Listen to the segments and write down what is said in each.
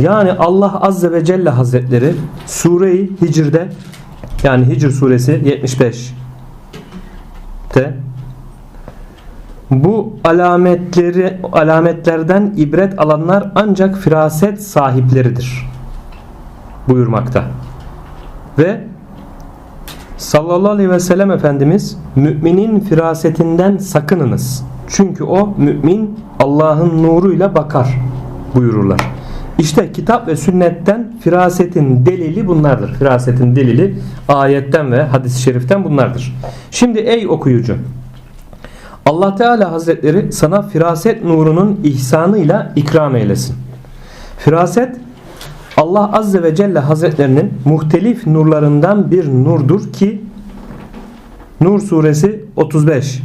Yani Allah Azze ve Celle Hazretleri Sure-i Hicr'de yani Hicr suresi 75'te bu alametleri alametlerden ibret alanlar ancak firaset sahipleridir buyurmakta. Ve sallallahu aleyhi ve sellem Efendimiz müminin firasetinden sakınınız. Çünkü o mümin Allah'ın nuruyla bakar buyururlar. İşte kitap ve sünnetten firasetin delili bunlardır. Firasetin delili ayetten ve hadis-i şeriften bunlardır. Şimdi ey okuyucu Allah Teala Hazretleri sana firaset nurunun ihsanıyla ikram eylesin. Firaset Allah Azze ve Celle Hazretlerinin muhtelif nurlarından bir nurdur ki Nur suresi 35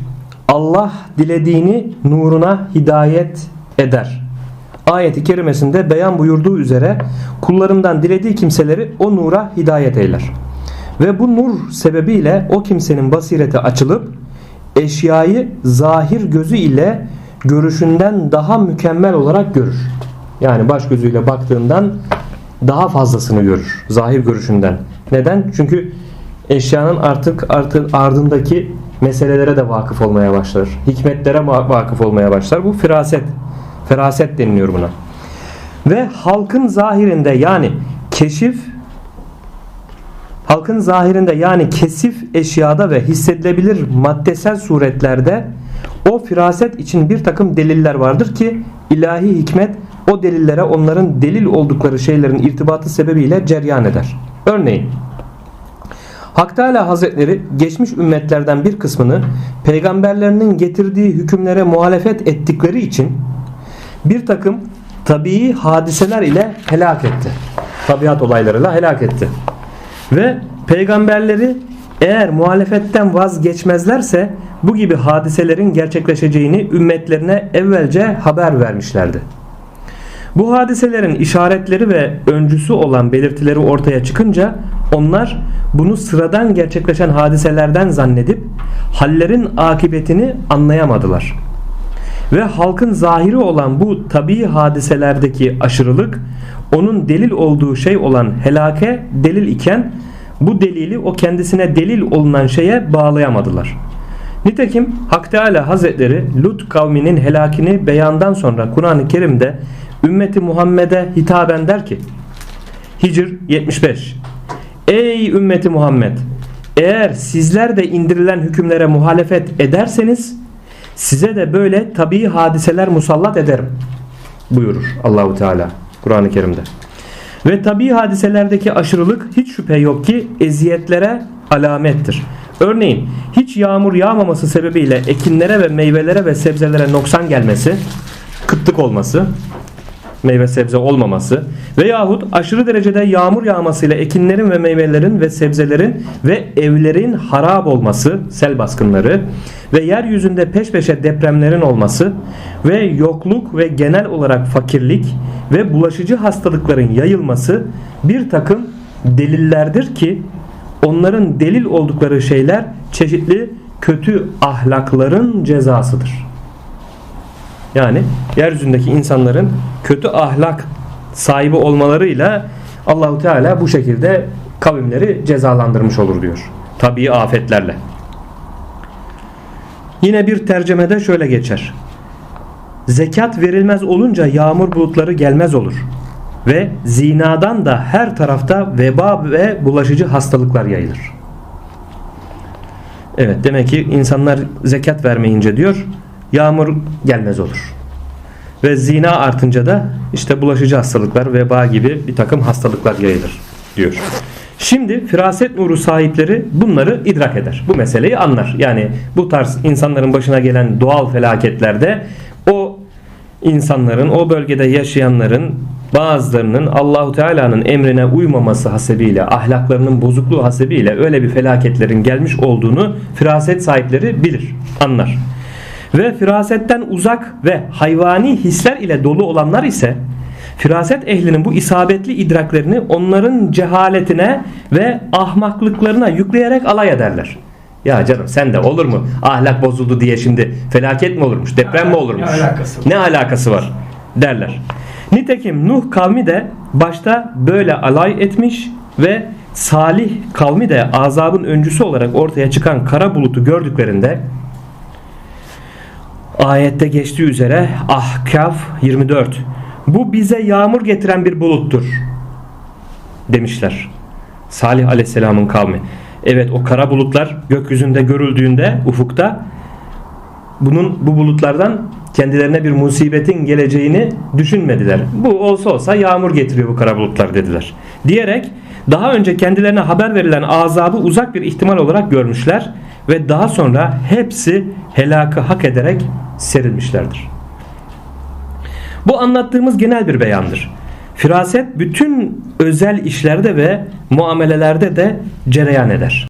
Allah dilediğini nuruna hidayet eder. Ayeti kerimesinde beyan buyurduğu üzere kullarından dilediği kimseleri o nura hidayet eyler. Ve bu nur sebebiyle o kimsenin basireti açılıp eşyayı zahir gözü ile görüşünden daha mükemmel olarak görür. Yani baş gözüyle baktığından daha fazlasını görür. Zahir görüşünden. Neden? Çünkü eşyanın artık artık ardındaki meselelere de vakıf olmaya başlar. Hikmetlere vakıf olmaya başlar. Bu firaset. Feraset deniliyor buna. Ve halkın zahirinde yani keşif halkın zahirinde yani kesif eşyada ve hissedilebilir maddesel suretlerde o firaset için bir takım deliller vardır ki ilahi hikmet o delillere onların delil oldukları şeylerin irtibatı sebebiyle ceryan eder. Örneğin Hak Teala Hazretleri geçmiş ümmetlerden bir kısmını peygamberlerinin getirdiği hükümlere muhalefet ettikleri için bir takım tabii hadiseler ile helak etti. Tabiat olaylarıyla helak etti. Ve peygamberleri eğer muhalefetten vazgeçmezlerse bu gibi hadiselerin gerçekleşeceğini ümmetlerine evvelce haber vermişlerdi. Bu hadiselerin işaretleri ve öncüsü olan belirtileri ortaya çıkınca onlar bunu sıradan gerçekleşen hadiselerden zannedip hallerin akıbetini anlayamadılar. Ve halkın zahiri olan bu tabii hadiselerdeki aşırılık onun delil olduğu şey olan helake delil iken bu delili o kendisine delil olunan şeye bağlayamadılar. Nitekim Hak Teala Hazretleri Lut kavminin helakini beyandan sonra Kur'an-ı Kerim'de ümmeti Muhammed'e hitaben der ki Hicr 75 Ey ümmeti Muhammed eğer sizler de indirilen hükümlere muhalefet ederseniz size de böyle tabii hadiseler musallat ederim buyurur Allahu Teala Kur'an-ı Kerim'de. Ve tabii hadiselerdeki aşırılık hiç şüphe yok ki eziyetlere alamettir. Örneğin hiç yağmur yağmaması sebebiyle ekinlere ve meyvelere ve sebzelere noksan gelmesi, kıtlık olması, meyve sebze olmaması veyahut aşırı derecede yağmur yağmasıyla ekinlerin ve meyvelerin ve sebzelerin ve evlerin harap olması, sel baskınları ve yeryüzünde peş peşe depremlerin olması ve yokluk ve genel olarak fakirlik ve bulaşıcı hastalıkların yayılması bir takım delillerdir ki onların delil oldukları şeyler çeşitli kötü ahlakların cezasıdır. Yani yeryüzündeki insanların kötü ahlak sahibi olmalarıyla Allahu Teala bu şekilde kavimleri cezalandırmış olur diyor. Tabii afetlerle. Yine bir tercemede şöyle geçer. Zekat verilmez olunca yağmur bulutları gelmez olur. Ve zinadan da her tarafta veba ve bulaşıcı hastalıklar yayılır. Evet demek ki insanlar zekat vermeyince diyor yağmur gelmez olur. Ve zina artınca da işte bulaşıcı hastalıklar, veba gibi bir takım hastalıklar yayılır diyor. Şimdi firaset nuru sahipleri bunları idrak eder. Bu meseleyi anlar. Yani bu tarz insanların başına gelen doğal felaketlerde o insanların, o bölgede yaşayanların bazılarının Allahu Teala'nın emrine uymaması hasebiyle, ahlaklarının bozukluğu hasebiyle öyle bir felaketlerin gelmiş olduğunu firaset sahipleri bilir, anlar. Ve firasetten uzak ve hayvani hisler ile dolu olanlar ise firaset ehlinin bu isabetli idraklerini onların cehaletine ve ahmaklıklarına yükleyerek alay ederler. Ya canım sen de olur mu? Ahlak bozuldu diye şimdi felaket mi olurmuş? Deprem mi olurmuş? Ne alakası var? Ne alakası var? derler. Nitekim Nuh kavmi de başta böyle alay etmiş ve Salih kavmi de azabın öncüsü olarak ortaya çıkan kara bulutu gördüklerinde ayette geçtiği üzere Ahkaf 24 bu bize yağmur getiren bir buluttur demişler. Salih aleyhisselamın kavmi. Evet o kara bulutlar gökyüzünde görüldüğünde ufukta bunun bu bulutlardan kendilerine bir musibetin geleceğini düşünmediler. Bu olsa olsa yağmur getiriyor bu kara bulutlar dediler. Diyerek daha önce kendilerine haber verilen azabı uzak bir ihtimal olarak görmüşler ve daha sonra hepsi helakı hak ederek serilmişlerdir. Bu anlattığımız genel bir beyandır. Firaset bütün özel işlerde ve muamelelerde de cereyan eder.